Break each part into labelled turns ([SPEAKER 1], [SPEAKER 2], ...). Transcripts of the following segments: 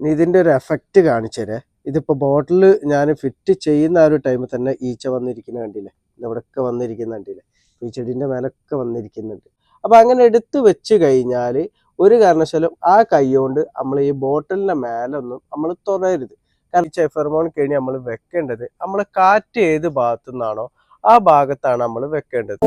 [SPEAKER 1] ഇനി ഇതിന്റെ ഒരു എഫക്റ്റ് കാണിച്ചുതരേ. ഇതിപ്പോൾ ബോട്ടിൽ ഞാൻ ഫിറ്റ് ചെയ്യുന്ന ആ ഒരു ടൈമിൽ തന്നെ ഈച്ച വന്നിരിക്കുന്ന കണ്ടില്ലേ? ഇവിടെയൊക്കെ വന്നിരിക്കുന്ന കണ്ടില്ലേ? ഈ ചെടീന്റെ മേലൊക്കെ വന്നിരിക്കുന്നുണ്ട്. അപ്പോൾ അങ്ങനെ എടുത്തു വെച്ച് കഴിഞ്ഞാൽ ഒരു കാരണവശാലും ആ കൈ കൊണ്ട് നമ്മൾ ഈ ബോട്ടിലിന്റെ മേലൊന്നും നമ്മൾ തുറയരുത്. കാരണം ഈ കഴിഞ്ഞ് നമ്മൾ വെക്കേണ്ടത് നമ്മൾ കാറ്റ് ഏത് ഭാഗത്തു നിന്നാണോ ആ ഭാഗത്താണ് നമ്മൾ വെക്കേണ്ടത്.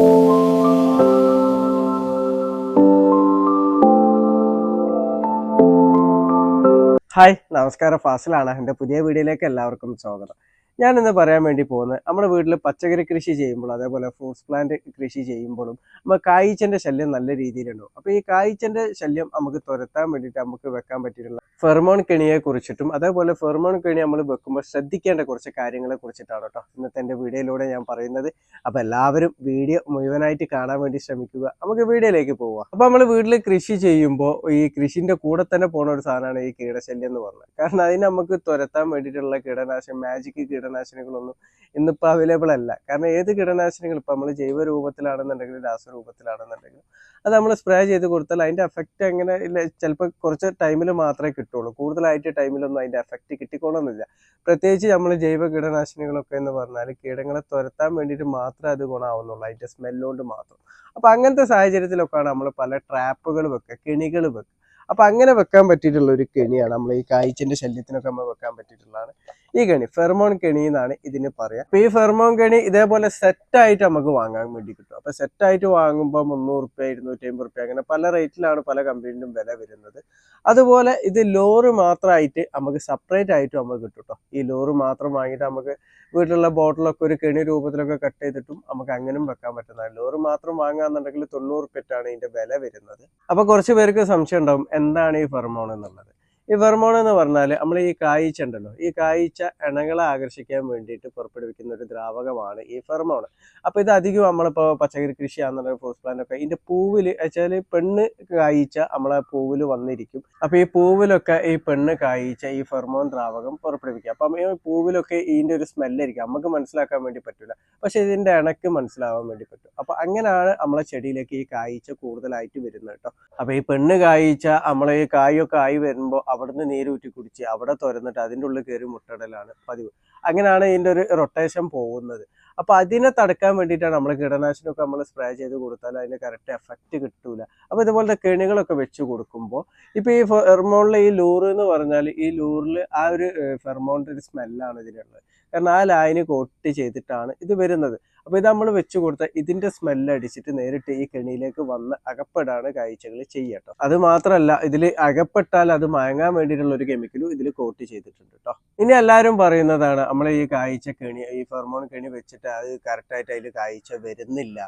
[SPEAKER 1] ഹായ് നമസ്കാരം. ഫാസിലാണ്. എന്റെ പുതിയ വീഡിയോയിലേക്ക് എല്ലാവർക്കും സ്വാഗതം. ഞാൻ ഇന്ന് പറയാൻ വേണ്ടി പോകുന്നത് നമ്മുടെ വീട്ടിൽ പച്ചക്കറി കൃഷി ചെയ്യുമ്പോൾ അതേപോലെ ഫ്രൂട്ട്സ് പ്ലാന്റ് കൃഷി ചെയ്യുമ്പോഴും നമ്മൾ കായ്ച്ചന്റെ ശല്യം നല്ല രീതിയിലുണ്ടാവും. അപ്പോൾ ഈ കായ്ച്ചന്റെ ശല്യം നമുക്ക് തുരത്താൻ വേണ്ടിയിട്ട് നമുക്ക് വെക്കാൻ പറ്റിയിട്ടുള്ള ഫെർമോൺ കെണിയെ കുറിച്ചിട്ടും അതേപോലെ ഫെർമോൺ കെണി നമ്മൾ വെക്കുമ്പോൾ ശ്രദ്ധിക്കേണ്ട കുറച്ച് കാര്യങ്ങളെ കുറിച്ചിട്ടാണ് കേട്ടോ ഇന്നത്തെ എന്റെ വീഡിയോയിലൂടെ ഞാൻ പറയുന്നത്. അപ്പോൾ എല്ലാവരും വീഡിയോ മുഴുവനായിട്ട് കാണാൻ വേണ്ടി ശ്രമിക്കുക. നമുക്ക് വീഡിയോയിലേക്ക് പോവാം. അപ്പോൾ നമ്മൾ വീട്ടിൽ കൃഷി ചെയ്യുമ്പോൾ ഈ കൃഷിന്റെ കൂടെ തന്നെ പോകുന്ന ഒരു സാധനമാണ് ഈ കീടശല്യം എന്ന് പറഞ്ഞത്. കാരണം അതിന് നമുക്ക് തുരത്താൻ വേണ്ടിയിട്ടുള്ള കീടനാശിനി മാജിക് കീടനാശിനികളൊന്നും ഇന്നിപ്പോൾ അവൈലബിൾ അല്ല. കാരണം ഏത് കീടനാശിനികൾ ഇപ്പം നമ്മൾ ജൈവ രൂപത്തിലാണെന്നുണ്ടെങ്കിലും രാസരൂപത്തിലാണെന്നുണ്ടെങ്കിലും അത് നമ്മൾ സ്പ്രേ ചെയ്ത് കൊടുത്താൽ അതിന്റെ എഫക്റ്റ് എങ്ങനെ ഇല്ല ചിലപ്പോൾ കുറച്ച് ടൈമിൽ മാത്രമേ കിട്ടുള്ളൂ. കൂടുതലായിട്ട് ടൈമിലൊന്നും അതിന്റെ എഫക്റ്റ് കിട്ടിക്കോളണമെന്നില്ല പ്രത്യേകിച്ച് നമ്മൾ ജൈവ കീടനാശിനികളൊക്കെ എന്ന് പറഞ്ഞാൽ കീടങ്ങളെ തുരത്താൻ വേണ്ടിയിട്ട് മാത്രമേ അത് ഗുണമാവുന്നുള്ളൂ. അതിന്റെ സ്മെല്ലുകൊണ്ട് മാത്രം. അപ്പോൾ അങ്ങനത്തെ സാഹചര്യത്തിലൊക്കെയാണ് നമ്മൾ പല ട്രാപ്പുകൾ വെക്കുക കെണികൾ വെക്കുക. അപ്പൊ അങ്ങനെ വെക്കാൻ പറ്റിയിട്ടുള്ള ഒരു കെണിയാണ് നമ്മൾ ഈ കായ്ച്ചിന്റെ ശല്യത്തിനൊക്കെ നമ്മൾ വെക്കാൻ പറ്റിയിട്ടുള്ളതാണ്. ഈ കെണി ഫെർമോൺ കെണി എന്നാണ് ഇതിന് പറയാം. അപ്പൊ ഈ ഫെർമോൺ കെണി ഇതേപോലെ സെറ്റ് ആയിട്ട് നമുക്ക് വാങ്ങാൻ വേണ്ടി കിട്ടും. അപ്പൊ സെറ്റ് ആയിട്ട് വാങ്ങുമ്പോൾ മുന്നൂറ് റുപ്യ ഇരുന്നൂറ്റി അമ്പത് റുപ്യ അങ്ങനെ പല റേറ്റിലാണ് പല കമ്പനിയിലും വില വരുന്നത്. അതുപോലെ ഇത് ലോറ് മാത്രമായിട്ട് നമുക്ക് സെപ്പറേറ്റ് ആയിട്ട് നമുക്ക് കിട്ടും കേട്ടോ ഈ ലോറ് മാത്രം വാങ്ങിയിട്ട് നമുക്ക് വീട്ടിലുള്ള ബോട്ടിലൊക്കെ ഒരു കെണി രൂപത്തിലൊക്കെ കട്ട് ചെയ്തിട്ടും നമുക്ക് അങ്ങനെയും വെക്കാൻ പറ്റുന്നതാണ്. ലോറ് മാത്രം വാങ്ങാന്നുണ്ടെങ്കിൽ തൊണ്ണൂറ് റുപ്യറ്റാണ് ഇതിന്റെ വില വരുന്നത്. അപ്പൊ കുറച്ച് പേർക്ക് സംശയം ഉണ്ടാവും എന്താണ് ഈ ഫെർമോൺ എന്നുള്ളത്? ഈ വെർമോൺ എന്ന് പറഞ്ഞാൽ നമ്മൾ ഈ കായ്ച്ച ഉണ്ടല്ലോ. ഈ കായ്ച്ച ഇണകളെ ആകർഷിക്കാൻ വേണ്ടിയിട്ട് പുറപ്പെടുവിക്കുന്ന ഒരു ദ്രാവകമാണ് ഈ ഫെർമോൺ അപ്പൊ ഇത് അധികം നമ്മളിപ്പോ പച്ചക്കറി കൃഷി ആണെന്നുള്ള ഫ്രൂട്ട്സ് പ്ലാന്റ് ഒക്കെ ഇതിന്റെ പൂവിൽ വെച്ചാൽ പെണ്ണ് കായ്ച്ച നമ്മളെ പൂവിൽ വന്നിരിക്കും. അപ്പൊ ഈ പൂവിലൊക്കെ ഈ പെണ്ണ് കായ്ച്ച ഈ ഫെർമോൺ ദ്രാവകം പുറപ്പെടുവിക്കുക. അപ്പം ഈ പൂവിലൊക്കെ ഇതിന്റെ ഒരു സ്മെല്ലായിരിക്കും നമുക്ക് മനസ്സിലാക്കാൻ വേണ്ടി പറ്റില്ല. പക്ഷെ ഇതിന്റെ ഇണക്ക് മനസ്സിലാവാൻ വേണ്ടി പറ്റും. അപ്പൊ അങ്ങനെയാണ് നമ്മളെ ചെടിയിലേക്ക് ഈ കായ്ച്ച കൂടുതലായിട്ട് വരുന്നത് കേട്ടോ. അപ്പൊ ഈ പെണ്ണ് കായ്ച്ച നമ്മളെ ഈ കായൊക്കെ ആയി വരുമ്പോൾ അവിടുന്ന് നീരൂറ്റി കുടിച്ച് അവിടെ തുരന്നിട്ട് അതിന്റെ ഉള്ളിൽ കയറി മുട്ടടലാണ് പതിവ്. അങ്ങനെയാണ് ഇതിന്റെ ഒരു റൊട്ടേഷൻ പോകുന്നത്. അപ്പോൾ അതിനെ തടുക്കാൻ വേണ്ടിയിട്ടാണ് നമ്മൾ കീടനാശിനിയൊക്കെ നമ്മൾ സ്പ്രേ ചെയ്ത് കൊടുത്താൽ അതിന് കറക്റ്റ് എഫക്റ്റ് കിട്ടൂല. അപ്പോൾ ഇതുപോലത്തെ കെണികളൊക്കെ വെച്ച് കൊടുക്കുമ്പോൾ ഇപ്പോൾ ഈ ഫെർമോണിലെ ഈ ലൂറ് എന്ന് പറഞ്ഞാൽ ഈ ലൂറിൽ ആ ഒരു ഫെർമോണിന്റെ ഒരു സ്മെല്ലാണ് ഇതിനുള്ളത്. കാരണം ആ ലായനി കോട്ട് ചെയ്തിട്ടാണ് ഇത് വരുന്നത്. അപ്പൊ ഇത് നമ്മൾ വെച്ചു കൊടുത്താൽ ഇതിന്റെ സ്മെല്ല് അടിച്ചിട്ട് നേരിട്ട് ഈ കെണിയിലേക്ക് വന്ന് അകപ്പെടാണ് കാഴ്ചകൾ ചെയ്യട്ടോ അത് മാത്രമല്ല ഇതിൽ അകപ്പെട്ടാൽ അത് മയങ്ങാൻ വേണ്ടിയിട്ടുള്ള ഒരു കെമിക്കലും ഇതിൽ കോട്ട് ചെയ്തിട്ടുണ്ട് കേട്ടോ ഇനി എല്ലാവരും പറയുന്നതാണ് നമ്മൾ ഈ കാഴ്ച കെണി ഈ ഫെർമോൺ കെണി വെച്ചിട്ട് അത് കറക്റ്റായിട്ട് അതിൽ കാഴ്ച വരുന്നില്ല.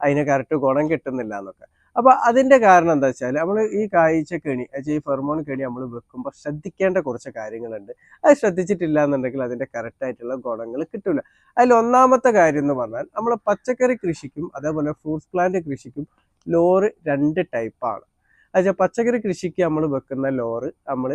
[SPEAKER 1] അതിന് കറക്റ്റ് ഗുണം കിട്ടുന്നില്ല എന്നൊക്കെ. അപ്പൊ അതിന്റെ കാരണം എന്താ വെച്ചാൽ നമ്മൾ ഈ കാഴ്ച കെണി ഈ ഫെർമോൺ കെണി നമ്മൾ വെക്കുമ്പോൾ ശ്രദ്ധിക്കേണ്ട കുറച്ച് കാര്യങ്ങളുണ്ട്. അത് ശ്രദ്ധിച്ചിട്ടില്ല എന്നുണ്ടെങ്കിൽ അതിന്റെ കറക്റ്റ് ആയിട്ടുള്ള ഗുണങ്ങൾ കിട്ടില്ല അതിൽ ഒന്നാമത്തെ കാര്യം എന്ന് പറഞ്ഞാൽ നമ്മൾ പച്ചക്കറി കൃഷിക്കും അതേപോലെ ഫ്രൂട്ട്സ് പ്ലാന്റ് കൃഷിക്കും ലോറ് രണ്ട് ടൈപ്പാണ് എന്നുവെച്ചാൽ പച്ചക്കറി കൃഷിക്ക് നമ്മൾ വെക്കുന്ന ലോറ് നമ്മൾ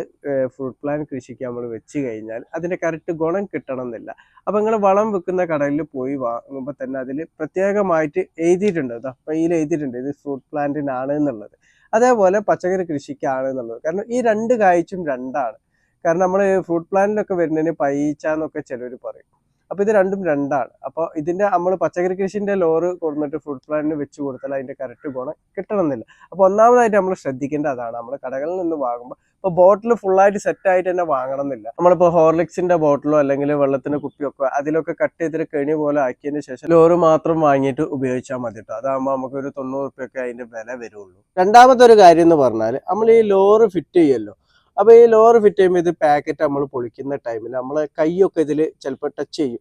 [SPEAKER 1] ഫ്രൂട്ട് പ്ലാൻ കൃഷിക്ക് നമ്മൾ വെച്ച് കഴിഞ്ഞാൽ അതിന്റെ കറക്റ്റ് ഗുണം കിട്ടണം എന്നില്ല അപ്പം നിങ്ങൾ വളം വെക്കുന്ന കടയിൽ പോയി വാങ്ങുമ്പോൾ തന്നെ അതിൽ പ്രത്യേകമായിട്ട് എഴുതിയിട്ടുണ്ട് തപ്പയിൽ എഴുതിയിട്ടുണ്ട് ഇത് ഫ്രൂട്ട് പ്ലാന്റിനാണ് എന്നുള്ളത്. അതേപോലെ പച്ചക്കറി കൃഷിക്കാണ് എന്നുള്ളത്. കാരണം ഈ രണ്ട് കായ്ച്ചും രണ്ടാണ്. കാരണം നമ്മൾ ഫ്രൂട്ട് പ്ലാന്റിലൊക്കെ വരുന്നതിന് പൈച്ച എന്നൊക്കെ ചിലർ പറയും. അപ്പൊ ഇത് രണ്ടും രണ്ടാണ്. അപ്പൊ ഇതിന്റെ നമ്മൾ പച്ചക്കറി കൃഷിന്റെ ലോറ് കൊടുത്തിട്ട് ഫ്രൂട്ട് പ്ലാന്റിന് വെച്ച് കൊടുത്താൽ അതിന്റെ കറക്റ്റ് ഗുണം കിട്ടണമെന്നില്ല. അപ്പൊ ഒന്നാമതായിട്ട് നമ്മൾ ശ്രദ്ധിക്കേണ്ട അതാണ് നമ്മൾ കടകളിൽ നിന്ന് വാങ്ങുമ്പോൾ ഇപ്പൊ ബോട്ടിൽ ഫുള്ളായിട്ട് സെറ്റ് ആയിട്ട് തന്നെ വാങ്ങണം എന്നില്ല നമ്മളിപ്പോ ഹോർലിക്സിന്റെ ബോട്ടിലോ അല്ലെങ്കിൽ വെള്ളത്തിന്റെ കുപ്പിയൊക്കെ അതിലൊക്കെ കട്ട് ചെയ്തിട്ട് കെണി പോലെ ആക്കിയതിന് ശേഷം ലോറ് മാത്രം വാങ്ങിയിട്ട് ഉപയോഗിച്ചാൽ മതി കേട്ടോ അതാകുമ്പോൾ നമുക്ക് ഒരു തൊണ്ണൂറ് റുപ്യൊക്കെ അതിന്റെ വില വരുള്ളൂ. രണ്ടാമത്തെ ഒരു കാര്യം എന്ന് പറഞ്ഞാൽ നമ്മൾ ഈ ലോറ് ഫിറ്റ് ചെയ്യല്ലോ. അപ്പൊ ഈ ലോവർ ഫിറ്റ് ചെയ്യുമ്പോൾ ഇത് പാക്കറ്റ് നമ്മൾ പൊളിക്കുന്ന ടൈമിൽ നമ്മളെ കൈയൊക്കെ ഇതിൽ ചിലപ്പോൾ ടച്ച് ചെയ്യും.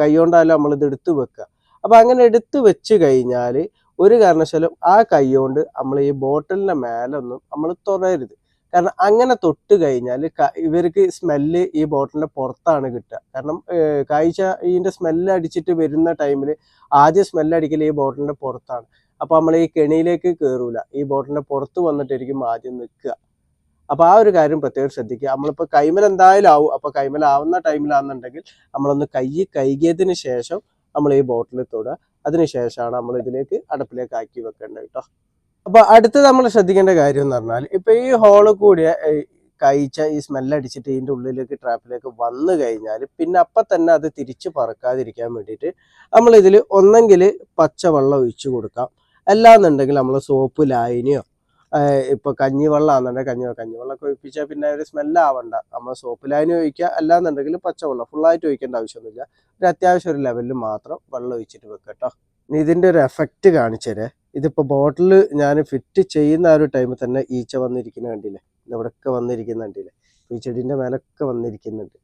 [SPEAKER 1] കൈ കൊണ്ടാലും നമ്മൾ ഇത് എടുത്ത് വെക്കുക. അപ്പൊ അങ്ങനെ എടുത്ത് വെച്ച് കഴിഞ്ഞാൽ ഒരു കാരണവശാലും ആ കൈ കൊണ്ട് നമ്മൾ ഈ ബോട്ടിലിന്റെ മേലൊന്നും നമ്മൾ തുറയരുത് കാരണം അങ്ങനെ തൊട്ട് കഴിഞ്ഞാൽ ഇവർക്ക് സ്മെല്ല് ഈ ബോട്ടിലിന്റെ പുറത്താണ് കിട്ടുക. കാരണം കാഴ്ച ഇതിന്റെ സ്മെല്ല് അടിച്ചിട്ട് വരുന്ന ടൈമിൽ ആദ്യം സ്മെല്ല് അടിക്കൽ ഈ ബോട്ടിലിന്റെ പുറത്താണ്. അപ്പൊ നമ്മൾ ഈ കെണിയിലേക്ക് കയറൂല ഈ ബോട്ടിലിന്റെ പുറത്ത് വന്നിട്ടായിരിക്കും ആദ്യം നിൽക്കുക. അപ്പൊ ആ ഒരു കാര്യം പ്രത്യേകം ശ്രദ്ധിക്കുക. നമ്മളിപ്പോ കൈമൽ എന്തായാലും ആവും. അപ്പൊ കൈമൽ ആവുന്ന ടൈമിലാണെന്നുണ്ടെങ്കിൽ നമ്മളൊന്ന് കൈ കൈകിയതിന് ശേഷം നമ്മൾ ഈ ബോട്ടിൽ തൊടുക. അതിനുശേഷമാണ് നമ്മൾ ഇതിലേക്ക് അടുപ്പിലേക്ക് ആക്കി വെക്കേണ്ടത് കേട്ടോ. അപ്പൊ അടുത്ത് നമ്മൾ ശ്രദ്ധിക്കേണ്ട കാര്യം എന്ന് പറഞ്ഞാൽ ഇപ്പൊ ഈ ഹോൾ കൂടിയ കഴിച്ച ഈ സ്മെല്ലടിച്ചിട്ട് ഇതിന്റെ ഉള്ളിലേക്ക് ട്രാപ്പിലേക്ക് വന്നു കഴിഞ്ഞാൽ പിന്നെ അപ്പം തന്നെ അത് തിരിച്ച് പറക്കാതിരിക്കാൻ വേണ്ടിയിട്ട് നമ്മളിതിൽ ഒന്നെങ്കിൽ പച്ചവെള്ളം ഒഴിച്ചു കൊടുക്കാം. അല്ലാന്നുണ്ടെങ്കിൽ നമ്മൾ സോപ്പ് ലായനിയോ ഇപ്പോൾ കഞ്ഞിവെള്ളമാണെന്നുണ്ടെങ്കിൽ കഞ്ഞി കഞ്ഞിവെള്ളമൊക്കെ ഒഴിപ്പിച്ചാൽ പിന്നെ ഒരു സ്മെല്ലാവണ്ട. നമ്മൾ സോപ്പ് ലായനി ഒഴിക്കുക അല്ലാന്നുണ്ടെങ്കിൽ പച്ചവെള്ളം ഫുള്ളായിട്ട് ഒഴിക്കേണ്ട ആവശ്യമൊന്നുമില്ല. ഒരു അത്യാവശ്യം ഒരു ലെവലിൽ മാത്രം വെള്ളം ഒഴിച്ചിട്ട് വെക്കുക കേട്ടോ. ഇനി ഇതിന്റെ ഒരു എഫക്റ്റ് കാണിച്ചേരെ. ഇതിപ്പോൾ ബോട്ടിൽ ഞാൻ ഫിറ്റ് ചെയ്യുന്ന ആ ഒരു ടൈമിൽ തന്നെ ഈച്ച വന്നിരിക്കുന്ന കണ്ടില്ലേ? ഇവിടെയൊക്കെ വന്നിരിക്കുന്ന കണ്ടില്ലേ? ഈ ചെടീന്റെ മേലൊക്കെ വന്നിരിക്കുന്നുണ്ട്.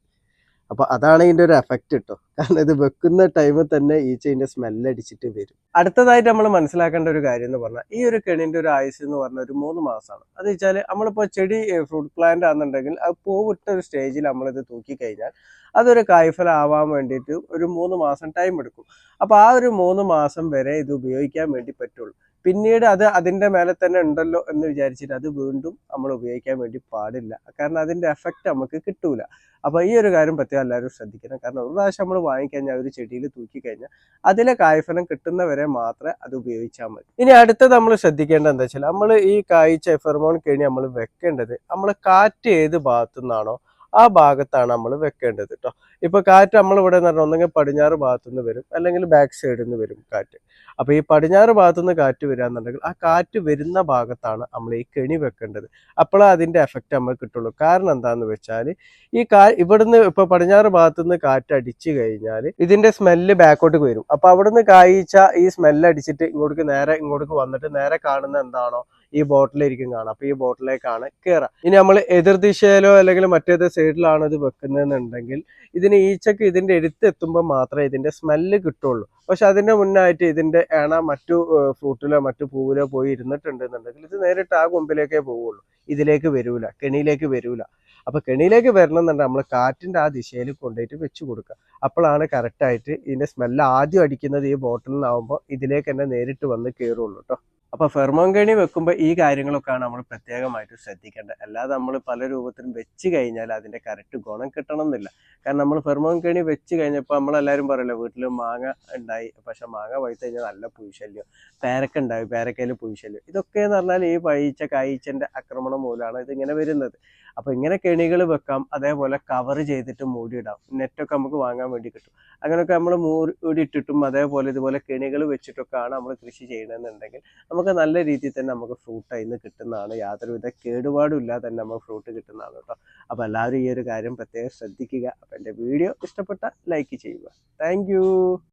[SPEAKER 1] അപ്പോൾ അതാണ് ഇതിന്റെ ഒരു എഫക്റ്റ് കേട്ടോ കാരണം ഇത് വെക്കുന്ന ടൈമിൽ തന്നെ ഈച്ചതിന്റെ സ്മെല്ല് സ്മെല്ലടിച്ചിട്ട് വരും. അടുത്തതായിട്ട് നമ്മൾ മനസ്സിലാക്കേണ്ട ഒരു കാര്യം എന്ന് പറഞ്ഞാൽ ഈ ഒരു കെണിന്റെ ഒരു ആയുസ് എന്ന് പറഞ്ഞാൽ ഒരു മൂന്ന് മാസമാണ് അത് വെച്ചാൽ നമ്മളിപ്പോൾ ചെടി ഫ്രൂട്ട് പ്ലാന്റ് ആണെന്നുണ്ടെങ്കിൽ അത് പൂവിട്ട ഒരു സ്റ്റേജിൽ നമ്മളിത് തൂക്കി കഴിഞ്ഞാൽ അതൊരു കായ്ഫലാവാൻ വേണ്ടിയിട്ട് ഒരു മൂന്ന് മാസം ടൈം എടുക്കും. അപ്പോൾ ആ ഒരു മൂന്ന് മാസം വരെ ഇത് ഉപയോഗിക്കാൻ വേണ്ടി പറ്റുള്ളൂ. പിന്നീട് അത് അതിന്റെ മേലെ തന്നെ ഉണ്ടല്ലോ എന്ന് വിചാരിച്ചിട്ട് അത് വീണ്ടും നമ്മൾ ഉപയോഗിക്കാൻ വേണ്ടി പാടില്ല. കാരണം അതിന്റെ എഫക്റ്റ് നമുക്ക് കിട്ടൂല. അപ്പോൾ ഈ ഒരു കാര്യം പ്രത്യേകം എല്ലാവരും ശ്രദ്ധിക്കണം. കാരണം ഒരു പ്രാവശ്യം നമ്മൾ വാങ്ങിക്കഴിഞ്ഞാൽ ഒരു ചെടിയിൽ തൂക്കി കഴിഞ്ഞാൽ അതിലെ കായ്ഫലം കിട്ടുന്നവരെ മാത്രമേ അത് ഉപയോഗിച്ചാൽ മതി. ഇനി അടുത്തത് നമ്മൾ ശ്രദ്ധിക്കേണ്ടത് എന്താ വെച്ചാൽ നമ്മൾ ഈ കായ്ച്ച ഫെർമോൺ കെണി നമ്മൾ വെക്കേണ്ടത് നമ്മൾ കാറ്റ് ഏത് ഭാഗത്തു നിന്നാണോ ആ ഭാഗത്താണ് നമ്മൾ വെക്കേണ്ടത് കേട്ടോ ഇപ്പൊ കാറ്റ് നമ്മൾ ഇവിടെ എന്ന് പറഞ്ഞാൽ ഒന്നെങ്കിൽ പടിഞ്ഞാറ് ഭാഗത്തുനിന്ന് വരും അല്ലെങ്കിൽ ബാക്ക് സൈഡിൽ നിന്ന് വരും കാറ്റ്. അപ്പൊ ഈ പടിഞ്ഞാറ് ഭാഗത്തുനിന്ന് കാറ്റ് വരാന്നുണ്ടെങ്കിൽ ആ കാറ്റ് വരുന്ന ഭാഗത്താണ് നമ്മൾ ഈ കെണി വെക്കേണ്ടത്. അപ്പോൾ അതിന്റെ എഫക്റ്റ് നമ്മൾ കിട്ടുള്ളൂ. കാരണം എന്താന്ന് വെച്ചാൽ ഈ കാ ഇവിടുന്ന് ഇപ്പൊ പടിഞ്ഞാറ് ഭാഗത്തുനിന്ന് കാറ്റ് അടിച്ചു കഴിഞ്ഞാൽ ഇതിന്റെ സ്മെല്ല് ബാക്കോട്ട് വരും. അപ്പൊ അവിടുന്ന് കായ്ച്ച ഈ സ്മെല്ല് അടിച്ചിട്ട് ഇങ്ങോട്ട് നേരെ ഇങ്ങോട്ടേക്ക് വന്നിട്ട് നേരെ കാണുന്ന എന്താണോ ഈ ബോട്ടിലായിരിക്കും കാണാം അപ്പൊ ഈ ബോട്ടിലേക്കാണ് കയറുക ഇനി നമ്മൾ എതിർദിശയിലോ അല്ലെങ്കിൽ മറ്റേത് സൈഡിലാണോ ഇത് വെക്കുന്നതെന്നുണ്ടെങ്കിൽ ഇതിന് ഈച്ചക്ക് ഇതിന്റെ എടുത്തെത്തുമ്പോൾ മാത്രമേ ഇതിന്റെ സ്മെല്ല് കിട്ടുള്ളൂ പക്ഷെ അതിന്റെ മുന്നായിട്ട് ഇതിന്റെ എണ മറ്റു ഫ്രൂട്ടിലോ മറ്റു പൂവിലോ പോയി ഇരുന്നിട്ടുണ്ടെന്നുണ്ടെങ്കിൽ ഇത് നേരിട്ട് ആ കൊമ്പിലേക്കേ പോവുള്ളൂ ഇതിലേക്ക് വരൂല കെണിയിലേക്ക് വരൂല. അപ്പൊ കെണിയിലേക്ക് വരണമെന്നുണ്ടെങ്കിൽ നമ്മൾ കാറ്റിന്റെ ആ ദിശയിൽ കൊണ്ടുപോയിട്ട് വെച്ച് കൊടുക്കുക. അപ്പോഴാണ് കറക്റ്റായിട്ട് ഇതിന്റെ സ്മെല്ല് ആദ്യം അടിക്കുന്നത് ഈ ബോട്ടിൽ നിന്നാവുമ്പോൾ ഇതിലേക്ക് തന്നെ നേരിട്ട് വന്ന് കയറുള്ളൂ കേട്ടോ. അപ്പൊ ഫെർമോൺ കെണി വെക്കുമ്പോൾ ഈ കാര്യങ്ങളൊക്കെയാണ് നമ്മൾ പ്രത്യേകമായിട്ട് ശ്രദ്ധിക്കേണ്ടത്. അല്ലാതെ നമ്മൾ പല രൂപത്തിലും വെച്ച് കഴിഞ്ഞാൽ അതിന്റെ കറക്റ്റ് ഗുണം കിട്ടണം എന്നില്ല കാരണം നമ്മൾ ഫെർമോൺ കെണി വെച്ച് കഴിഞ്ഞപ്പോൾ നമ്മളെല്ലാവരും പറയല്ലോ വീട്ടിൽ മാങ്ങ ഉണ്ടായി പക്ഷെ മാങ്ങ പഴുത്ത് കഴിഞ്ഞാൽ നല്ല പുഴുശല്യം. പേരക്ക ഉണ്ടായി പേരക്കയിൽ പുഴുശല്യം. ഇതൊക്കെ എന്ന് പറഞ്ഞാൽ ഈ പഴിച്ച കായ്ച്ചന്റെ ആക്രമണം മൂലമാണ് ഇതിങ്ങനെ വരുന്നത്. അപ്പൊ ഇങ്ങനെ കെണികൾ വെക്കാം അതേപോലെ കവർ ചെയ്തിട്ട് മൂടിയിടാം. നെറ്റൊക്കെ നമുക്ക് വാങ്ങാൻ വേണ്ടി കിട്ടും. അങ്ങനെയൊക്കെ നമ്മൾ മൂടി ഇട്ടിട്ടും അതേപോലെ ഇതുപോലെ കെണികൾ വെച്ചിട്ടൊക്കെയാണ് നമ്മൾ കൃഷി ചെയ്യണമെന്നുണ്ടെങ്കിൽ നമുക്ക് നല്ല രീതിയിൽ തന്നെ നമുക്ക് ഫ്രൂട്ട് അതിൽ നിന്ന് കിട്ടുന്നതാണ്. യാതൊരുവിധ കേടുപാടും ഇല്ലാതെ തന്നെ നമുക്ക് ഫ്രൂട്ട് കിട്ടുന്നതാണ് കേട്ടോ. അപ്പോൾ എല്ലാവരും ഈ ഒരു കാര്യം പ്രത്യേകം ശ്രദ്ധിക്കുക. അപ്പോൾ എന്റെ വീഡിയോ ഇഷ്ടപ്പെട്ടാൽ ലൈക്ക് ചെയ്യുക. താങ്ക്